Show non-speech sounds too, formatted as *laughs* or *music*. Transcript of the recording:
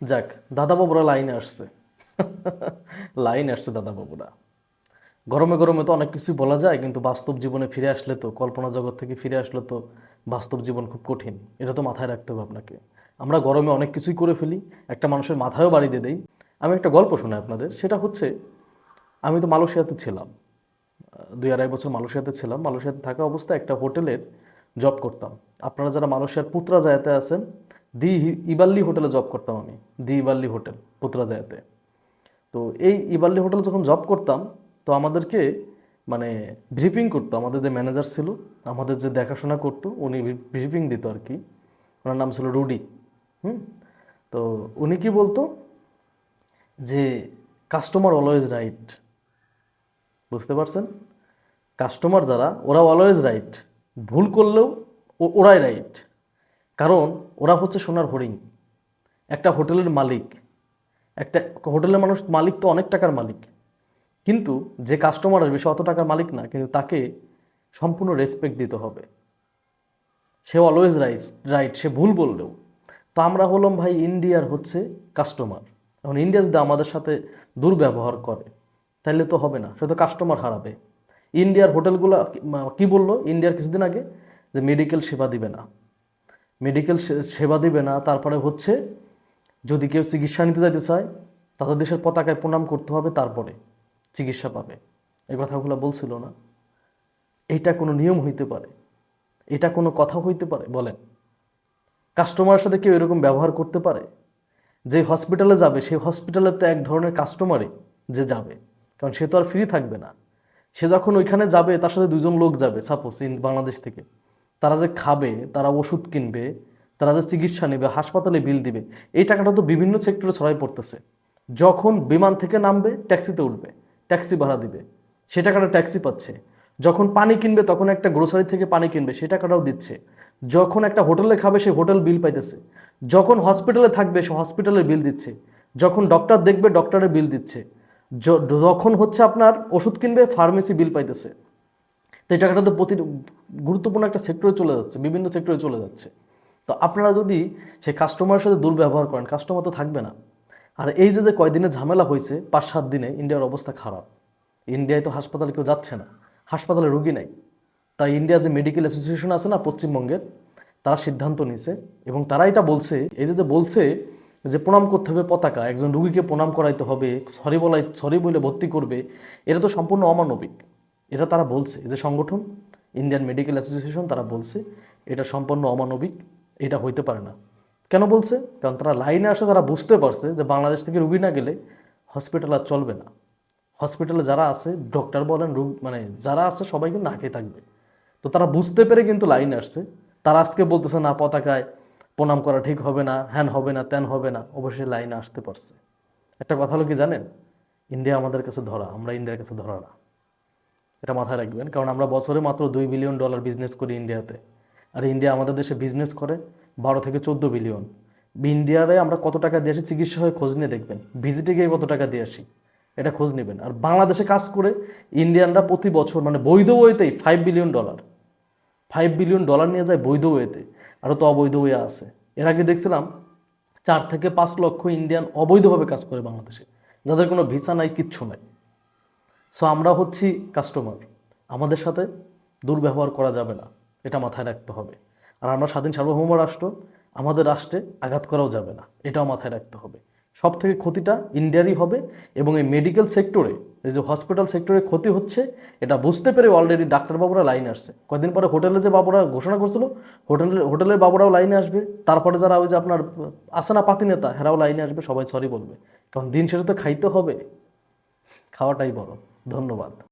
যাক দাদা বাবুরা লাইনে আসছে। *laughs* লাইনে আসছে দাদা বাবুরা গরমে গরমে তো অনেক কিছুই বলা যায়, কিন্তু বাস্তব জীবনে ফিরে আসলে তো, কল্পনা জগৎ থেকে ফিরে আসলে তো বাস্তব জীবন খুব কঠিন। এটা তো মাথায় রাখতে হবে আপনাকে। আমরা গরমে অনেক কিছুই করে ফেলি, একটা মানুষের মাথায়ও বাড়ি দিয়ে দেই। আমি একটা গল্প শোনাই আপনাদের, সেটা হচ্ছে, আমি তো মালয়েশিয়াতে ছিলাম। দুই আড়াই বছর মালয়েশিয়াতে ছিলাম। মালয়েশিয়াতে থাকা অবস্থায় একটা হোটেলের জব করতাম। আপনারা যারা মালয়েশিয়ার পুত্রা জায়াতে আছেন দি ইবাল্লি হোটেলে জব করতাম আমি, দি ইবাল্লি হোটেল পুত্রাজায়াতে তো এই ইবাল্লি হোটেলে যখন জব করতাম, তো আমাদেরকে মানে ব্রিফিং করতো, আমাদের যে ম্যানেজার ছিল, আমাদের যে দেখাশোনা করতো, উনি ব্রিফিং দিত আর কি। ওনার নাম ছিল রুডি, হুম? তো উনি কি বলতো, যে কাস্টমার অলওয়েজ রাইট। বুঝতে পারছেন? কাস্টমার যারা ওরা অলওয়েজ রাইট। ভুল করলেও ওরাই রাইট। কারণ ওরা হচ্ছে সোনার হরিণ। একটা হোটেলের মালিক, একটা হোটেলের মানুষ মালিক তো অনেক টাকার মালিক। কিন্তু যে কাস্টমার আসবে সে অত টাকার মালিক না, কিন্তু তাকে সম্পূর্ণ রেসপেক্ট দিতে হবে। সে অলওয়েজ রাইট রাইট সে ভুল বললেও। তো আমরা হলাম ভাই ইন্ডিয়ার হচ্ছে কাস্টমার এখন ইন্ডিয়া যদি আমাদের সাথে দুর্ব্যবহার করে, তাহলে তো হবে না, সে তো কাস্টমার হারাবে। ইন্ডিয়ার হোটেলগুলো কি বলল ইন্ডিয়ার কিছুদিন আগে? যে মেডিকেল সেবা দিবে না। মেডিকেল সেবা দিবে না, তারপরে হচ্ছে যদি কেউ চিকিৎসা নিতে যাইতে চায়, তাদের দেশের পতাকায় প্রণাম করতে হবে, তারপরে চিকিৎসা পাবে। এই কথাগুলো বলছিল না। এইটা কোনো নিয়ম হইতে পারে। এটা কোনো কথা হইতে পারে, বলেন। কাস্টমারের সাথে কেউ এরকম ব্যবহার করতে পারে? যে হসপিটালে যাবে সেই হসপিটালে তো এক ধরনের কাস্টমারই যে যাবে, কারণ সে তো আর ফ্রি থাকবে না। সে যখন ওইখানে যাবে, তার সাথে দুজন লোক যাবে সাপোজ ইন বাংলাদেশ থেকে। তারা যে খাবে, তারা ওষুধ কিনবে, তারা যে চিকিৎসা নেবে, হাসপাতালে বিল দিবে, এই টাকাটা তো বিভিন্ন সেক্টরে ছড়াই পড়তেছে। যখন বিমান থেকে নামবে, ট্যাক্সিতে উঠবে, ট্যাক্সি ভাড়া দিবে। সে টাকাটা ট্যাক্সি পাচ্ছে। যখন পানি কিনবে, তখন একটা গ্রোসারি থেকে পানি কিনবে, সে টাকাটাও দিচ্ছে। যখন একটা হোটেলে খাবে, সে হোটেল বিল পাইতেছে। যখন হসপিটালে থাকবে, সে হসপিটালের বিল দিচ্ছে। যখন ডক্টর দেখবে, ডক্টরের বিল দিচ্ছে। যখন হচ্ছে আপনার ওষুধ কিনবে, ফার্মেসি বিল পাইতেছে। তো এই টাকাটা তো প্রতি গুরুত্বপূর্ণ একটা সেক্টরে চলে যাচ্ছে, বিভিন্ন সেক্টরে চলে যাচ্ছে। তো আপনারা যদি সেই কাস্টমারের সাথে দুর্ব্যবহার করেন কাস্টমার তো থাকবে না। আর এই যে যে কয়দিনে ঝামেলা হয়েছে, পাঁচ সাত দিনে ইন্ডিয়ার অবস্থা খারাপ। ইন্ডিয়ায় তো হাসপাতালে কেউ যাচ্ছে না, হাসপাতালে রুগী নাই। তাই ইন্ডিয়া যে মেডিকেল অ্যাসোসিয়েশন আছে না, পশ্চিমবঙ্গের, তারা সিদ্ধান্ত নিছে এবং তারা এটা বলছে, এই যে যে বলছে যে প্রণাম করতে হবে পতাকা, একজন রুগীকে প্রণাম করাইতে হবে, সরি বলাই, সরি বলে ভর্তি করবে এটা তো সম্পূর্ণ অমানবিক। এটা তারা বলছে যে সংগঠন ইন্ডিয়ান মেডিকেল অ্যাসোসিয়েশন তারা বলছে, এটা সম্পূর্ণ অমানবিক, এটা হইতে পারে না। কেন বলছে? কারণ তারা লাইনে আসে তারা বুঝতে পারছে যে বাংলাদেশ থেকে রুগী না গেলে হসপিটাল আর চলবে না। হসপিটালে যারা আছে ডক্টর বলেন, রোগ মানে যারা আছে, সবাই কিন্তু খেয়ে থাকবে। তো তারা বুঝতে পেরে কিন্তু লাইনে আসছে। তারা আজকে বলতেছে, না, পতাকায় প্রণাম করা ঠিক হবে না, হ্যান হবে না, ত্যান হবে না। অবশ্যই লাইনে আসতে পারছে। একটা কথা হলো কি জানেন? ইন্ডিয়া আমাদের কাছে ধরা, আমরা ইন্ডিয়ার কাছে ধরা না। এটা মাথায় রাখবেন। কারণ আমরা বছরে মাত্র দুই বিলিয়ন ডলার বিজনেস করি ইন্ডিয়াতে আর ইন্ডিয়া আমাদের দেশে বিজনেস করে বারো থেকে চোদ্দ বিলিয়ন। ইন্ডিয়ারে আমরা কত টাকা দিয়ে আসি, চিকিৎসা হয়ে খোঁজ নিয়ে দেখবেন। ভিজিটে গিয়ে কত টাকা দিয়ে আসি, এটা খোঁজ নেবেন। আর বাংলাদেশে কাজ করে ইন্ডিয়ানরা প্রতি বছর মানে বৈধ ওয়েতেই five billion dollar five billion dollar নিয়ে যায় বৈধ ওয়েতে আরও তো অবৈধ ওয়ে আছে। এর আগে দেখছিলাম, চার থেকে পাঁচ লক্ষ ইন্ডিয়ান অবৈধভাবে কাজ করে বাংলাদেশে। যাদের কোনো ভিসা নাই, কিচ্ছু নাই। সো আমরা হচ্ছি কাস্টমার আমাদের সাথে দুর্ব্যবহার করা যাবে না। এটা মাথায় রাখতে হবে। আর আমরা স্বাধীন সার্বভৌম রাষ্ট্র, আমাদের রাষ্ট্রে আঘাত করাও যাবে না। এটাও মাথায় রাখতে হবে। সব থেকে ক্ষতিটা ইন্ডিয়ারই হবে এবং এই মেডিকেল সেক্টরে এই যে হসপিটাল সেক্টরে ক্ষতি হচ্ছে, এটা বুঝতে পেরে অলরেডি ডাক্তারবাবুরা লাইনে আসছে। কয়েকদিন পরে হোটেলে যে বাবুরা ঘোষণা করছিল হোটেলের হোটেলের বাবুরাও লাইনে আসবে। তারপরে যারা ওই যে আপনার আসে না পাতি নেতা, হেরাও লাইনে আসবে, সবাই সরি বলবে। কারণ দিন শেষে তো খাইতে হবে। খাওয়াটাই বড়। ধন্যবাদ।